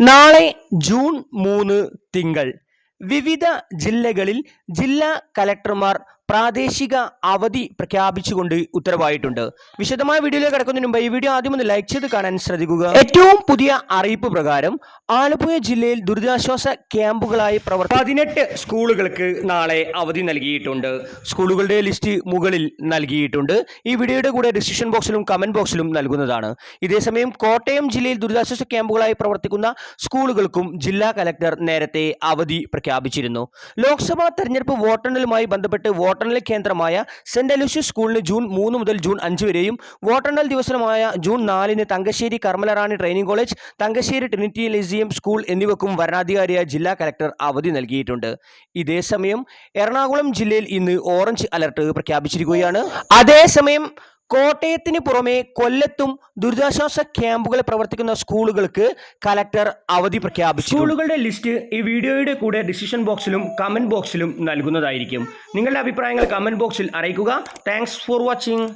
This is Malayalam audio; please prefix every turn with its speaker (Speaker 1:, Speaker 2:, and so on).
Speaker 1: നാളെ ജൂൺ മൂന്ന് തിങ്കൾ. വിവിധ ജില്ലകളിൽ ജില്ലാ കലക്ടർമാർ പ്രാദേശിക അവധി പ്രഖ്യാപിച്ചുകൊണ്ട് ഉത്തരവായിട്ടുണ്ട്. വിശദമായ വീഡിയോയിലേക്ക് കിടക്കുന്നതിന് മുമ്പ് ഈ വീഡിയോ ആദ്യം ഒന്ന് ലൈക്ക് ചെയ്ത് കാണാൻ ശ്രദ്ധിക്കുക. ഏറ്റവും പുതിയ അറിയിപ്പ് പ്രകാരം ആലപ്പുഴ ജില്ലയിൽ ദുരിതാശ്വാസ ക്യാമ്പുകളായി പ്രവർത്തി പതിനെട്ട് സ്കൂളുകൾക്ക് നാളെ അവധി നൽകിയിട്ടുണ്ട്. സ്കൂളുകളുടെ ലിസ്റ്റ് മുകളിൽ നൽകിയിട്ടുണ്ട്. ഈ വീഡിയോയുടെ കൂടെ ഡിസ്ക്രിപ്ഷൻ ബോക്സിലും കമന്റ് ബോക്സിലും നൽകുന്നതാണ്. ഇതേസമയം കോട്ടയം ജില്ലയിൽ ദുരിതാശ്വാസ ക്യാമ്പുകളായി പ്രവർത്തിക്കുന്ന സ്കൂളുകൾക്കും ജില്ലാ കലക്ടർ നേരത്തെ അവധി പ്രഖ്യാപിച്ചിരുന്നു. ലോക്സഭാ തെരഞ്ഞെടുപ്പ് വോട്ടെണ്ണലുമായി ബന്ധപ്പെട്ട് വോട്ടെണ്ണൽ കേന്ദ്രമായ സെന്റ് അലൂഷ്യസ് സ്കൂളിന് ജൂൺ മൂന്ന് മുതൽ ജൂൺ അഞ്ച് വരെയും വോട്ടെണ്ണൽ ദിവസമായ ജൂൺ നാലിന് Thangassery Carmelrani training college Thangassery Trinity Lyceum school എന്നിവക്കും വരണാധികാരിയായ ജില്ലാ കലക്ടർ അവധി നൽകിയിട്ടുണ്ട്. ഇതേസമയം എറണാകുളം ജില്ലയിൽ ഇന്ന് ഓറഞ്ച് അലർട്ട് പ്രഖ്യാപിച്ചിരിക്കുകയാണ്. അതേസമയം കോട്ടയത്തിന് പുറമെ കൊല്ലത്തും ദുരിതാശ്വാസ ക്യാമ്പുകൾ പ്രവർത്തിക്കുന്ന സ്കൂളുകൾക്ക് കലക്ടർ അവധി പ്രഖ്യാപിച്ചു സ്കൂളുകളുടെ ലിസ്റ്റ് ഈ വീഡിയോയുടെ കൂടെ ഡിസിഷൻ ബോക്സിലും കമന്റ് ബോക്സിലും നൽകുന്നതായിരിക്കും. നിങ്ങളുടെ അഭിപ്രായങ്ങൾ കമന്റ് ബോക്സിൽ അറിയിക്കുക. Thanks for watching